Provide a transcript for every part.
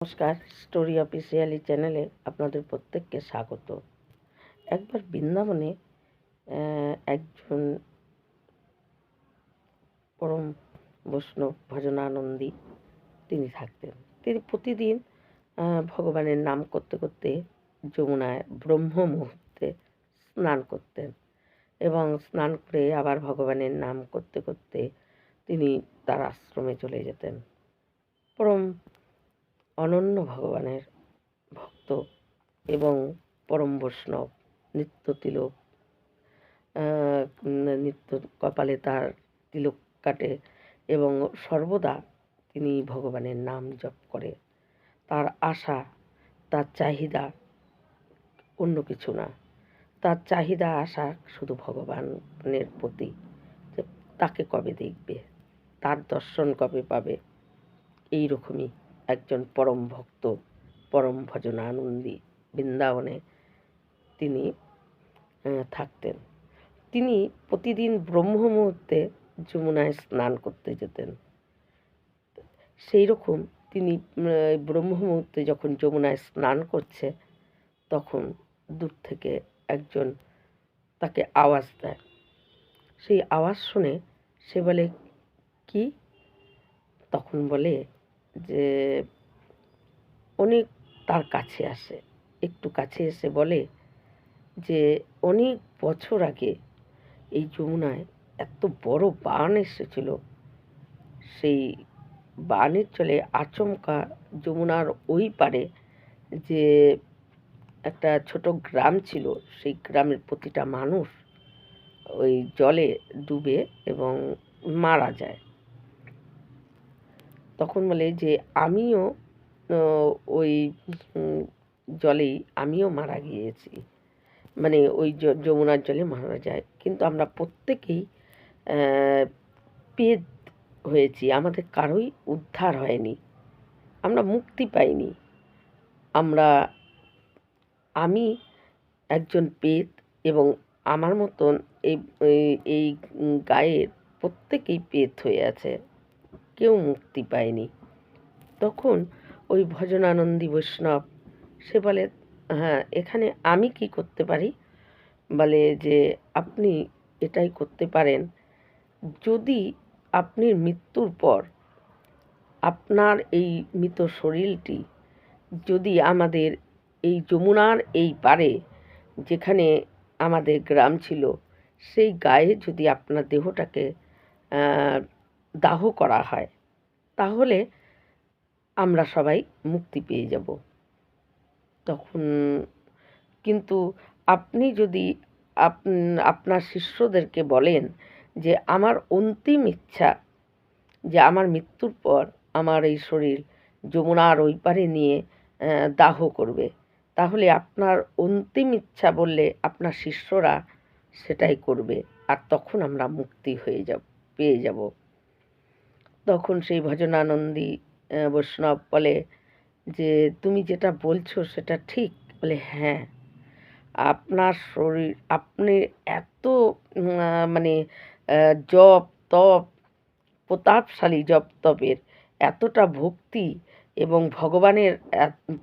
নমস্কার, story officially চ্যানেলে আপনাদের প্রত্যেককে স্বাগত। একবার বৃন্দাবনে একজন পরম বৈষ্ণব ভজনানন্দী তিনি থাকতেন। তিনি প্রতিদিন ভগবানের নাম করতে করতে যমুনায় ব্রহ্ম মুহূর্তে স্নান করতেন এবং স্নান করে আবার ভগবানের নাম করতে করতে তিনি তার আশ্রমে চলে যেতেন। পরম অনন্য ভগবানের ভক্ত এবং পরম বৈষ্ণব, নিত্য তিলক। নিত্য কপালে তার তিলক কাটে এবং সর্বদা তিনি ভগবানের নাম জপ করে। তার আশা, তার চাহিদা অন্য কিছু না। তার চাহিদা, আশা শুধু ভগবানের প্রতি তাকে কবে দেখবে, তার দর্শন কবে পাবে এই রকমই একজন পরম ভক্ত, পরম ভজনানন্দী বৃন্দাবনে তিনি থাকতেন। তিনি প্রতিদিন ব্রহ্ম মুহূর্তে যমুনায় স্নান করতে যেতেন। সেই রকম তিনি ব্রহ্ম মুহূর্তে যখন যমুনায় স্নান করছে, তখন দূর থেকে একজন তাকে আওয়াজ দেয়। সেই আওয়াজ শুনে সে বলে, কি? তখন বলে যে অনেক তার কাছে আসে, একটু কাছে এসে বলে যে, অনেক বছর আগে এই যমুনায় এত বড় বান এসেছিল। সেই বানের চলে আচমকা যমুনার ওই পারে যে একটা ছোট গ্রাম ছিল, সেই গ্রামের প্রতিটা মানুষ ওই জলে ডুবে এবং মারা যায়। তখন বলে যে আমিও ওই জলেই আমিও মারা গিয়েছি। মানে ওই যমুনার জলে মারা যায়। কিন্তু আমরা প্রত্যেকেই পেদ হয়েছি। আমাদের কারোই উদ্ধার হয়নি। আমরা মুক্তি পাইনি। আমরা, আমি একজন পেত এবং আমার মতন এই- এই গায়ের প্রত্যেকেই পেত হয়ে আছে। কেউ মুক্তি পায়নি। তখন ওই ভজনানন্দী বৈষ্ণব, সে বলে হ্যাঁ এখানে আমি কি করতে পারি? বলে যে, আপনি এটাই করতে পারেন। যদি আপনি মৃত্যুর পর আপনার এই মৃত শরীরটি যদি আমাদের এই যমুনার এই পারে যেখানে আমাদের গ্রাম ছিল, সেই গায়ে যদি আপনার দেহটাকে দাহ করা হয়, তাহলে আমরা সবাই মুক্তি পেয়ে যাব। তখন কিন্তু আপনি যদি আপ- আপনার শিষ্যদেরকে বলেন যে, আমার অন্তিম ইচ্ছা যে, আমার মৃত্যুর পর আমার এই শরীর যমুনার ওই পারে নিয়ে দাহ করবে, তাহলে আপনার অন্তিম ইচ্ছা বললে আপনার শিষ্যরা সেটাই করবে, আর তখন আমরা মুক্তি হয়ে যাব, পেয়ে যাব। তখন সেই ভজনানন্দী বৈষ্ণব বলে যে, তুমি যেটা বলছো সেটা ঠিক। বলে হ্যাঁ আপনার শরীর, আপনি এত মানে জপ, তপ, প্রতাপশালী জপ তপের এতটা ভক্তি এবং ভগবানের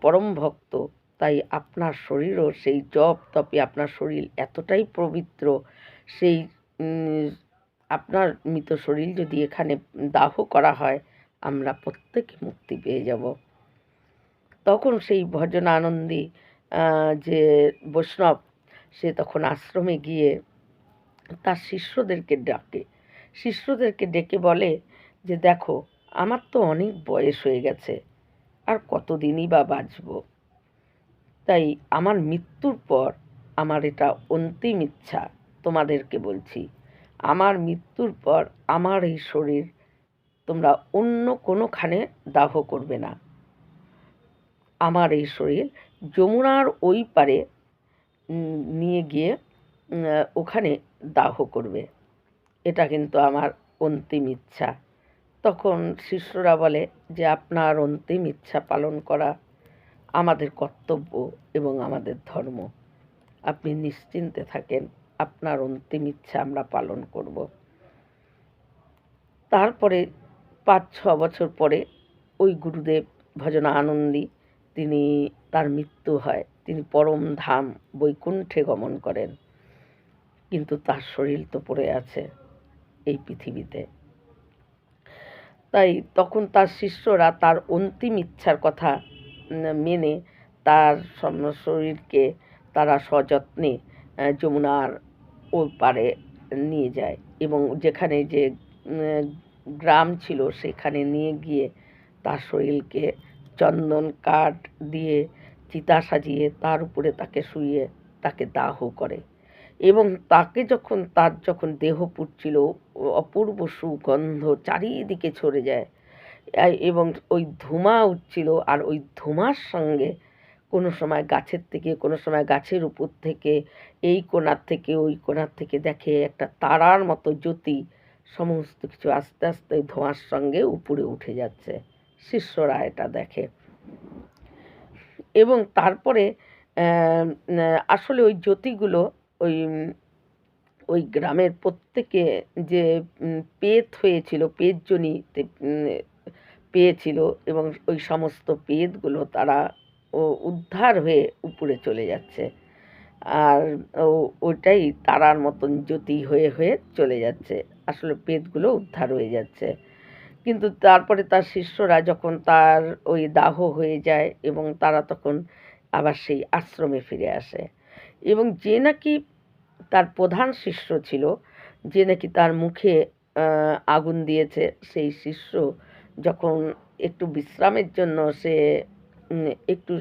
পরম ভক্ত, তাই আপনার শরীরও সেই জপ তপে আপনার শরীর এতটাই পবিত্র, সেই আপনার মৃত শরীর যদি এখানে দাহ করা হয় আমরা প্রত্যেকে মুক্তি পেয়ে যাব। তখন সেই ভজনানন্দী আহ, যে বৈষ্ণব সে তখন আশ্রমে গিয়ে তার শিষ্যদেরকে ডাকে। শিষ্যদেরকে ডেকে বলে যে দেখো আমার তো অনেক বয়স হয়ে গেছে আর কতদিনই বা বাঁচব? তাই আমার মৃত্যুর পর আমার এটা অন্তিম ইচ্ছা তোমাদেরকে বলছি। আমার মৃত্যুর পর আমার এই শরীর তোমরা অন্য কোনোখানে দাহ করবে না। আমার এই শরীর যমুনার ওই পারে নিয়ে গিয়ে ওখানে দাহ করবে। এটা কিন্তু আমার অন্তিম ইচ্ছা। তখন শিষ্যরা বলে যে, আপনার অন্তিম ইচ্ছা পালন করা আমাদের কর্তব্য এবং আমাদের ধর্ম। আপনি নিশ্চিন্তে থাকেন। আপনার অন্তিম ইচ্ছা আমরা পালন করব। তারপরে পাঁচ, ছ বছর পরে ওই গুরুদেব ভজনা আনন্দী, তিনি তার মৃত্যু হয়, তিনি পরম ধাম বৈকুণ্ঠে গমন করেন। কিন্তু তার শরীর তো পড়ে আছে এই পৃথিবীতে। তাই তখন তার শিষ্যরা তার অন্তিম ইচ্ছার কথা মেনে তার শরীরকে তারা সযত্নে যমুনার ওই পারে নিয়ে যায় এবং যেখানে যে গ্রাম ছিল সেখানে নিয়ে গিয়ে তার শরীরকে চন্দন কাঠ দিয়ে চিতা সাজিয়ে তার উপরে তাকে শুইয়ে তাকে দাহ করে এবং তাকে যখন, তার যখন দেহ পুড়ছিল, অপূর্ব সুগন্ধ চারিদিকে ছড়ে যায়। এবং ওই ধোঁয়া উঠছিল আর ওই ধোঁয়ার সঙ্গে কোনো সময় গাছের থেকে, কোনো সময় গাছের উপর থেকে, এই কোণার থেকে, ওই কোণার থেকে দেখে একটা তারার মতো জ্যোতি সমস্ত কিছু আস্তে আস্তে ধোঁয়ার সঙ্গে উপরে উঠে যাচ্ছে। শিষ্যরা এটা দেখে। এবং তারপরে আসলে ওই জ্যোতিগুলো ওই ওই গ্রামের প্রত্যেকে যে পেত হয়েছিল, পেতজনিতে পেয়েছিল এবং ওই সমস্ত পেতগুলো তারা ও উদ্ধার হয়ে উপরে চলে যাচ্ছে। আর ওটাই তারার মতন জ্যোতি হয়ে হয়ে চলে যাচ্ছে। আসলে পেতগুলো উদ্ধার হয়ে যাচ্ছে। কিন্তু তারপরে তার শিষ্যরা যখন তার ওই দাহ হয়ে যায় এবং তারা তখন আবার সেই আশ্রমে ফিরে আসে। এবং যে নাকি তার প্রধান শিষ্য ছিল, যে নাকি তার মুখে আগুন দিয়েছে, সেই শিষ্য যখন একটু বিশ্রামের জন্য সে একটু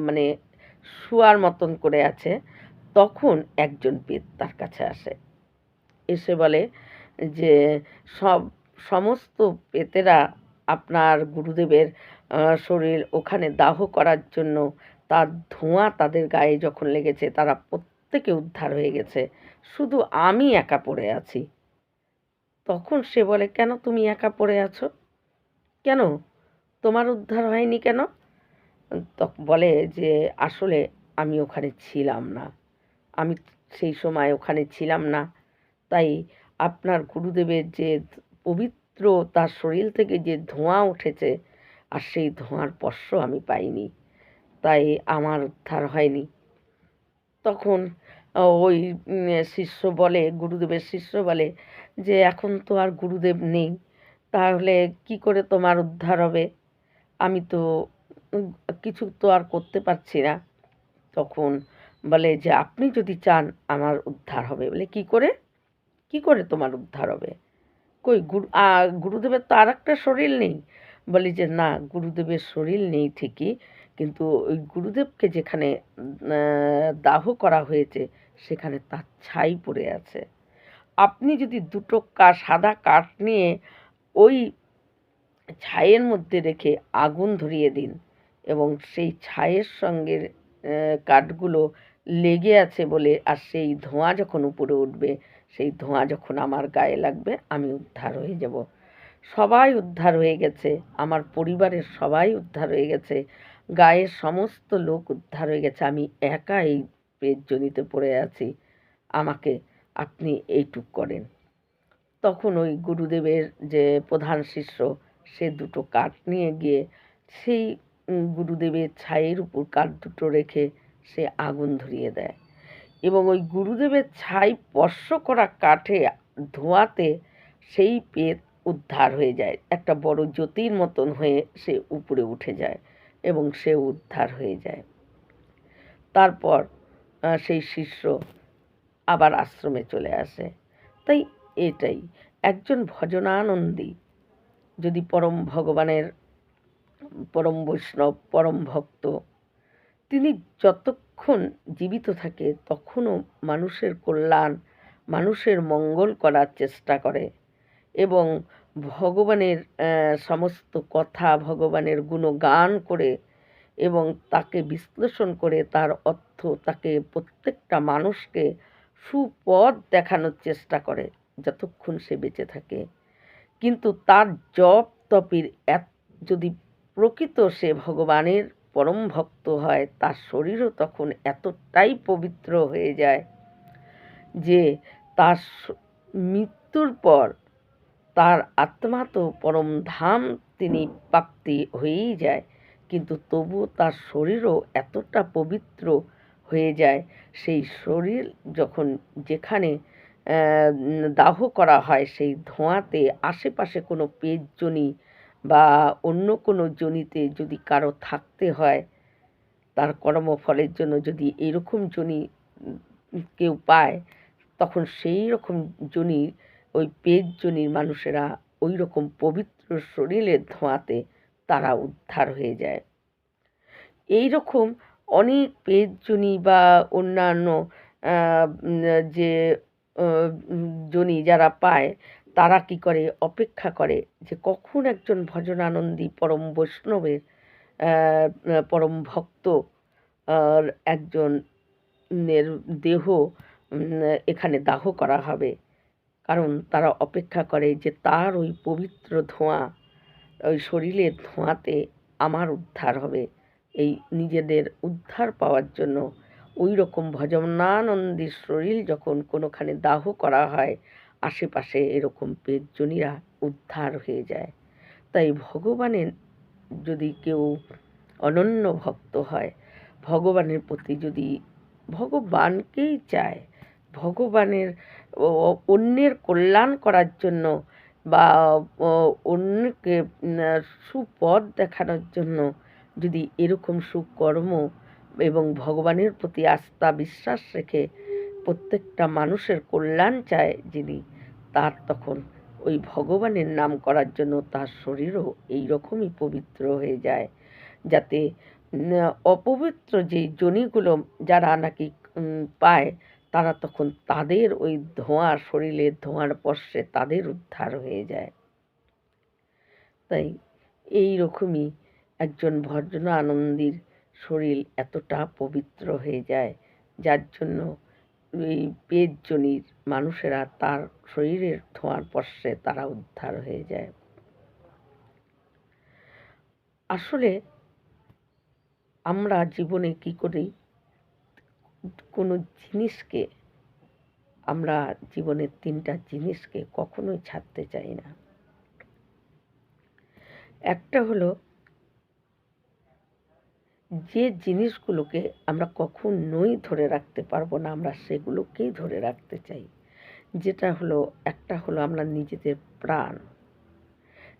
মানে শোয়ার মতন করে আছে, তখন একজন পেত তার কাছে আসে। এসে বলে যে, সব, সমস্ত পেতেরা আপনার গুরুদেবের শরীর ওখানে দাহ করার জন্য তার ধোঁয়া তাদের গায়ে যখন লেগেছে, তারা প্রত্যেকে উদ্ধার হয়ে গেছে। শুধু আমি একা পড়ে আছি। তখন সে বলে, কেন তুমি একা পড়ে আছো? কেন? তোমার উদ্ধার হয়নি কেন? বলে যে, আসলে আমি ওখানে ছিলাম না। আমি সেই সময় ওখানে ছিলাম না। তাই আপনার গুরুদেবের যে পবিত্র তার শরীর থেকে যে ধোঁয়া উঠেছে, আর সেই ধোঁয়ার স্পর্শ আমি পাইনি। তাই আমার উদ্ধার হয়নি। তখন ওই শিষ্য বলে, গুরুদেবের শিষ্য বলে যে, এখন তো আর গুরুদেব নেই। তাহলে কি করে তোমার উদ্ধার হবে? আমি তো কিছু তো আর করতে পারছি না। তখন বলে যে, আপনি যদি চান, আমার উদ্ধার হবে। বলে, কি করে? কি করে তোমার উদ্ধার হবে? কই, গুরু গুরুদেবের তো আর একটা শরীর নেই। বলি যে, না, গুরুদেবের শরীর নেই ঠিকই, কিন্তু ওই গুরুদেবকে যেখানে দাহ করা হয়েছে, সেখানে তার ছাই পড়ে আছে। আপনি যদি দুটো কা, সাদা কাঠ নিয়ে ওই ছাইয়ের মধ্যে রেখে আগুন ধরিয়ে দিন এবং সেই ছাইয়ের সঙ্গে কাঠগুলো লেগে আছে বলে আর সেই ধোঁয়া যখন উপরে উঠবে, সেই ধোঁয়া যখন আমার গায়ে লাগবে, আমি উদ্ধার হয়ে যাব। সবাই উদ্ধার হয়ে গেছে, আমার পরিবারের সবাই উদ্ধার হয়ে গেছে, গায়ের সমস্ত লোক উদ্ধার হয়ে গেছে, আমি একা এই পেটজনিতে পড়ে আছি। আমাকে আপনি এইটুক করেন। তখন ওই গুরুদেবের যে প্রধান শিষ্য, সে দুটো কাঠ নিয়ে গিয়ে সেই গুরুদেবের ছাইয়ের উপর কাঠ দুটো রেখে সে আগুন ধরিয়ে দেয়। এবং ওই গুরুদেবের ছাই স্পর্শ করা কাঠে ধোঁয়াতে সেই পেট উদ্ধার হয়ে যায়। একটা বড় জ্যোতির মতন হয়ে সে উপরে উঠে যায় এবং সে উদ্ধার হয়ে যায়। তারপর সেই শিষ্য আবার আশ্রমে চলে আসে। তাই এটাই। একজন ভজনানন্দী যদি পরম ভগবানের পরম বৈষ্ণব, পরম ভক্ত, তিনি যতক্ষণ জীবিত থাকে তখনও মানুষের কল্যাণ, মানুষের মঙ্গল করার চেষ্টা করে এবং ভগবানের সমস্ত কথা, ভগবানের গুণগান করে এবং তাকে বিশ্লেষণ করে তার অর্থ তাকে প্রত্যেকটা মানুষকে সুপথ দেখানোর চেষ্টা করে যতক্ষণ সে বেঁচে থাকে। কিন্তু তার জপ তপির এত, যদি প্রকৃত সে ভগবানের পরম ভক্ত হয়, তার শরীরও তখন এতটাই পবিত্র হয়ে যায় যে তার মৃত্যুর পর তার আত্মা তো পরম ধাম তিনি প্রাপ্তি হয়েই যায়। কিন্তু তবু তার শরীরও এতটা পবিত্র হয়ে যায়, সেই শরীর যখন যেখানে দাহ করা হয়, সেই ধোঁয়াতে আশেপাশে কোনো পেটজনি বা অন্য কোনো জনিতে যদি কারও থাকতে হয়, তার কর্মফলের জন্য যদি এরকম জনি কেউ পায়, তখন সেই রকম জনি ওই পেট জনির মানুষেরা ওই রকম পবিত্র শরীরের ধোঁয়াতে তারা উদ্ধার হয়ে যায়। এই রকম অনেক পেটজনি বা অন্যান্য যে জনি যারা পায় তারা কি করে? অপেক্ষা করে যে কখন একজন ভজনানন্দী পরম বৈষ্ণবের পরম ভক্ত একজন দেহ এখানে দাহ করা হবে। কারণ তারা অপেক্ষা করে যে তার ওই পবিত্র ধোঁয়া, ওই শরীরের ধোঁয়াতে আমার উদ্ধার হবে। এই নিজেদের উদ্ধার পাওয়ার জন্য ওই রকম ভজনানন্দীর শরীর যখন কোনোখানে দাহ করা হয় আশেপাশে এরকম পেটজনীরা উদ্ধার হয়ে যায়। তাই ভগবানের যদি কেউ অনন্য ভক্ত হয়, ভগবানের প্রতি যদি ভগবানকেই চায়, ভগবানের অন্যের কল্যাণ করার জন্য বা অন্যকে সুপথ দেখানোর জন্য যদি এরকম সুকর্ম এবং ভগবানের প্রতি আস্থা, বিশ্বাস রেখে প্রত্যেকটা মানুষের কল্যাণ চায় যিনি তার তখন ওই ভগবানের নাম করার জন্য তার শরীরও এই রকমই পবিত্র হয়ে যায়। যাতে অপবিত্র যে জনিগুলো যারা নাকি পায়, তারা তখন তাদের ওই ধোঁয়া শরীরের ধোঁয়ার স্পর্শে তাদের উদ্ধার হয়ে যায়। তাই এই রকমই একজন ভজন আনন্দীর শরীর এতটা পবিত্র হয়ে যায়, যার জন্য এই পেটজনির মানুষেরা তার শরীরের ধোঁয়ার স্পর্শে তারা উদ্ধার হয়ে যায়। আসলে আমরা জীবনে কি করি? কোনো জিনিসকে আমরা জীবনের তিনটা জিনিসকে কখনোই ছাড়তে চাই না। একটা হলো যে জিনিসগুলোকে আমরা কখনোই ধরে রাখতে পারব না, আমরা সেগুলোকেই ধরে রাখতে চাই। যেটা হলো, একটা হলো আমরা নিজেদের প্রাণ।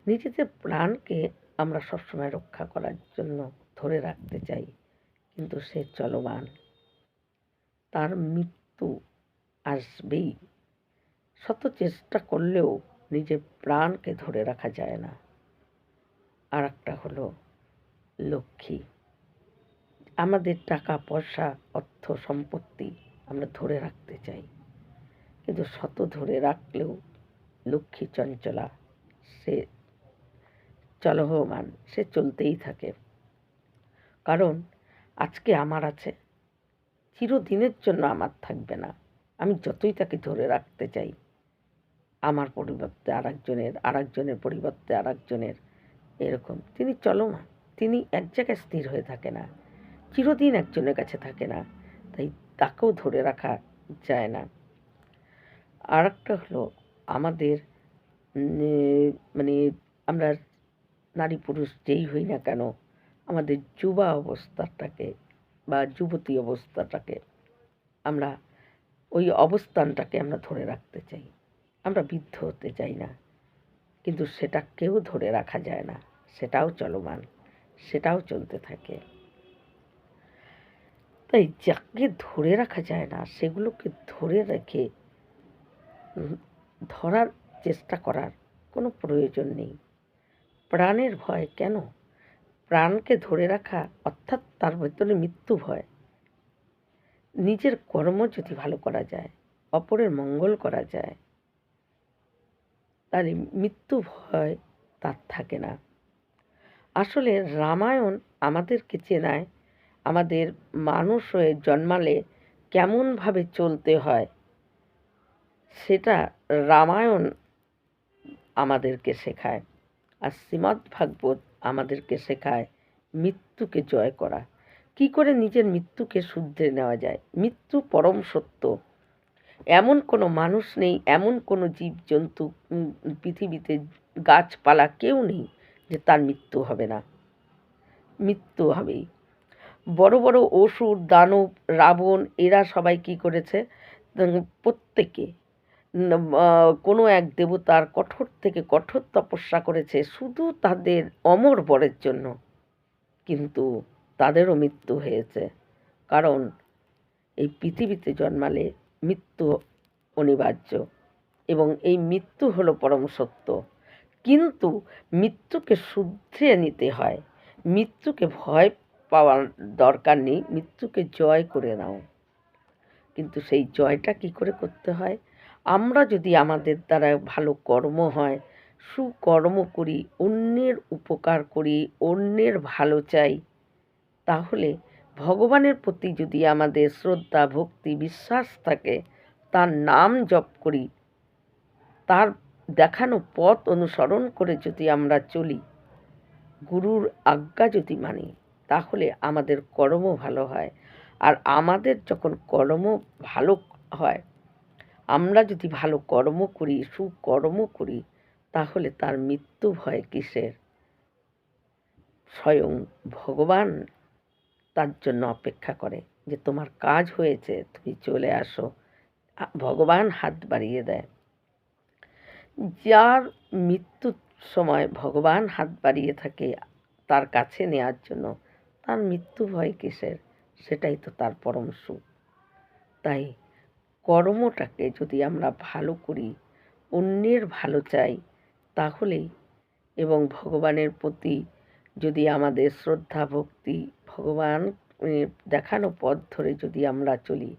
নিজেদের প্রাণকে আমরা সবসময় রক্ষা করার জন্য ধরে রাখতে চাই, কিন্তু সে চলমান। তার মৃত্যু আসবেই। শত চেষ্টা করলেও নিজের প্রাণকে ধরে রাখা যায় না। আর একটা হলো লক্ষ্মী। আমাদের টাকা, পয়সা, অর্থ, সম্পত্তি আমরা ধরে রাখতে চাই। কিন্তু শত ধরে রাখলেও লক্ষ্মী চঞ্চলা, সে চলহমান, সে চলতেই থাকে। কারণ আজকে আমার আছে, চিরদিনের জন্য আমার থাকবে না। আমি যতই তাকে ধরে রাখতে চাই, আমার পরিবর্তে আরেকজনের আরেকজনের পরিবর্তে আরেকজনের, এরকম। তিনি চলমান, তিনি এক জায়গায় স্থির হয়ে থাকে না। চিরদিন একজনের কাছে থাকে না, তাই তাকেও ধরে রাখা যায় না। আর একটা হলো আমাদের মানে আমরা নারী পুরুষ যেই হই না কেন, আমাদের যুবা অবস্থাটাকে বা যুবতী অবস্থাটাকে আমরা, ওই অবস্থানটাকে আমরা ধরে রাখতে চাই। আমরা বৃদ্ধ হতে চাই না, কিন্তু সেটা কেউ ধরে রাখা যায় না, সেটাও চলমান, সেটাও চলতে থাকে। তাই যাকে ধরে রাখা যায় না, সেগুলোকে ধরে রেখে ধরার চেষ্টা করার কোনো প্রয়োজন নেই। প্রাণের ভয় কেন? প্রাণকে ধরে রাখা অর্থাৎ তার ভেতরে মৃত্যু ভয়। নিজের কর্ম যদি ভালো করা যায়, অপরের মঙ্গল করা যায়, তাহলে মৃত্যু ভয় তার থাকে না। আসলে রামায়ণ আমাদেরকে চেনায় আমাদের মানুষ হয়ে জন্মালে কেমনভাবে চলতে হয়? সেটা রামায়ণ আমাদেরকে শেখায় আর শ্রীমদ্ ভাগবত আমাদেরকে শেখায় মৃত্যুকে জয় করা। কি করে নিজের মৃত্যুকে শুধরে নেওয়া যায়? মৃত্যু পরম সত্য। এমন কোনো মানুষ নেই, এমন কোনো জীবজন্তু পৃথিবীতে গাছপালা কেউ নেই যে তার মৃত্যু হবে না। মৃত্যু হবেই। বড় বড় অসুর, দানব, রাবণ, এরা সবাই কি করেছে? প্রত্যেকে কোনো এক দেবতার কঠোর থেকে কঠোর তপস্যা করেছে শুধু তাদের অমর বরের জন্য। কিন্তু তাদেরও মৃত্যু হয়েছে। কারণ এই পৃথিবীতে জন্মালে মৃত্যু অনিবার্য এবং এই মৃত্যু হলো পরম সত্য। কিন্তু মৃত্যুকে শুধরে নিতে হয়, মৃত্যুকে ভয় পাওয়ার দরকার নেই, মৃত্যুকে জয় করে নাও। কিন্তু সেই জয়টা কি করে করতে হয়? আমরা যদি আমাদের দ্বারা ভালো কর্ম হয়, সুকর্ম করি, অন্যের উপকার করি, অন্যের ভালো চাই, তাহলে ভগবানের প্রতি যদি আমাদের শ্রদ্ধা, ভক্তি, বিশ্বাস থাকে, তার নাম জপ করি, তার দেখানো পথ অনুসরণ করে যদি আমরা চলি, গুরুর আজ্ঞা যদি মানি তাহলে আমাদের কর্ম ভালো হয়। আর আমাদের যখন কর্ম ভালো হয়, আমরা যদি ভালো কর্ম করি, সুকর্ম করি, তাহলে তার মৃত্যু ভয় কিসের? স্বয়ং ভগবান তার জন্য অপেক্ষা করে যে তোমার কাজ হয়েছে, তুমি চলে আসো। ভগবান হাত বাড়িয়ে দেয়। যার মৃত্যুর সময় ভগবান হাত বাড়িয়ে থাকে তার কাছে নেওয়ার জন্য তার মৃত্যু ভয় কিসের? সেটাই তো তার পরম সুখ। তাই কর্মটাকে যদি আমরা ভালো করি, অন্যের ভালো চাই, তাহলেই এবং ভগবানের প্রতি যদি আমাদের শ্রদ্ধা, ভক্তি, ভগবান দেখানো পথ ধরে যদি আমরা চলি,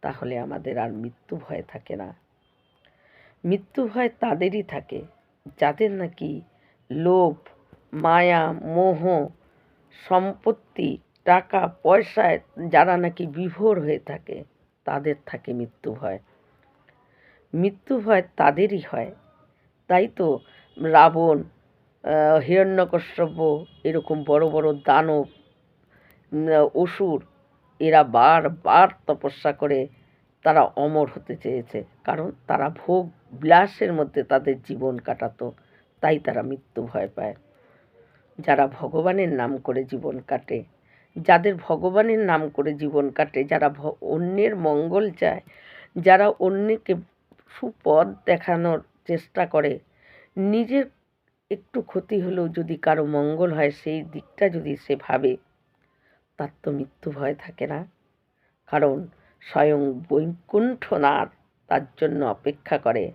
তাহলে আমাদের আর মৃত্যু ভয় থাকে না। মৃত্যু ভয় তাদেরই থাকে, যাদের নাকি লোভ, মায়া, মোহ সম্পত্তি, টাকা পয়সায় যারা নাকি বিভোর হয়ে থাকে, তাদের থাকে মৃত্যু ভয়। মৃত্যু ভয় তাদেরই হয়। তাই তো রাবণ হিরণ্যকশ্যপ, এরকম বড় বড় দানব অসুর, এরা বারবার তপস্যা করে তারা অমর হতে চেয়েছে। কারণ তারা ভোগ বিলাসের মধ্যে তাদের জীবন কাটাতো, তাই তারা মৃত্যু ভয় পায়। যারা ভগবানের নাম করে জীবন কাটে, যাদের ভগবানের নাম করে জীবন কাটে, যারা অন্যের মঙ্গল চায়, যারা অন্যকে সুপথ দেখানোর চেষ্টা করে, নিজের একটু ক্ষতি হলেও যদি কারও মঙ্গল হয়, সেই দিকটা যদি সে ভাবে, তার তো মৃত্যু ভয় থাকে না। কারণ স্বয়ং বৈকুণ্ঠনাথ তার জন্য অপেক্ষা করে,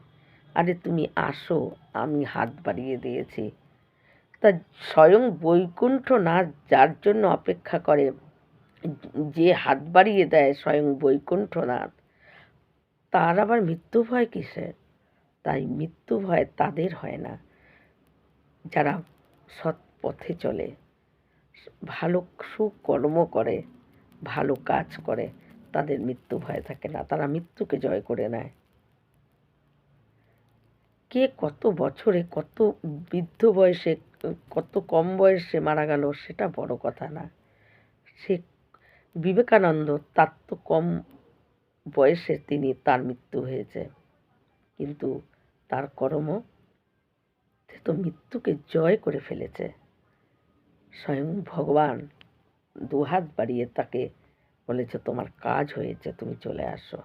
আরে তুমি আসো, আমি হাত বাড়িয়ে দিয়েছি। তা স্বয়ং বৈকুণ্ঠনাথ যার জন্য অপেক্ষা করে, যে হাত বাড়িয়ে দেয় স্বয়ং বৈকুণ্ঠনাথ তার আবার মৃত্যু ভয় কিসের? তাই মৃত্যু ভয় তাদের হয় না, যারা সৎ পথে চলে। ভালো সুকর্ম করে, ভালো কাজ করে, তাদের মৃত্যু ভয় থাকে না, তারা মৃত্যুকে জয় করে নেয়। কে কত বছরে কত বৃদ্ধ বয়সে কত কম বয়সে মারা গেল সেটা বড় কথা না। সে বিবেকানন্দ তার তো কম বয়সে তিনি তার মৃত্যু হয়েছে। কিন্তু তার কর্ম, সে তো মৃত্যুকে জয় করে ফেলেছে। স্বয়ং ভগবান দুহাত বাড়িয়ে তাকে বলেছে, তোমার কাজ হয়েছে, তুমি চলে আসো।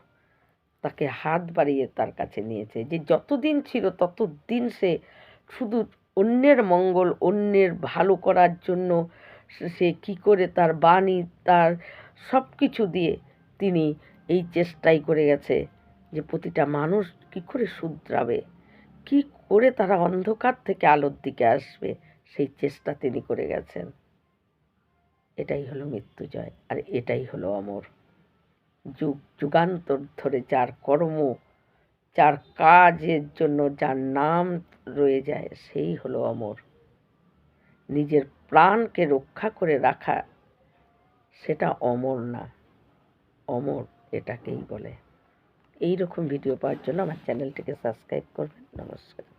তাকে হাত বাড়িয়ে তার কাছে নিয়েছে। যে যতদিন ছিল ততদিন সে শুধু অন্যের মঙ্গল, অন্যের ভালো করার জন্য সে- কি করে তার বাণী, তার সব কিছু দিয়ে তিনি এই চেষ্টাই করে গেছে যে প্রতিটা মানুষ কি করে শুধরাবে, কি করে তারা অন্ধকার থেকে আলোর দিকে আসবে, সেই চেষ্টা তিনি করে গেছেন। এটাই হলো মৃত্যুজয় আর এটাই হলো অমর। যুগ, যুগান্তর ধরে যার কর্ম যার কাজের জন্য যার নাম রয়ে যায় সেই হলো অমর। নিজের প্রাণকে রক্ষা করে রাখা সেটা অমর না, অমর এটাকেই বলে। এই রকম ভিডিও পাওয়ার জন্য আমার চ্যানেলটিকে সাবস্ক্রাইব করবেন। নমস্কার।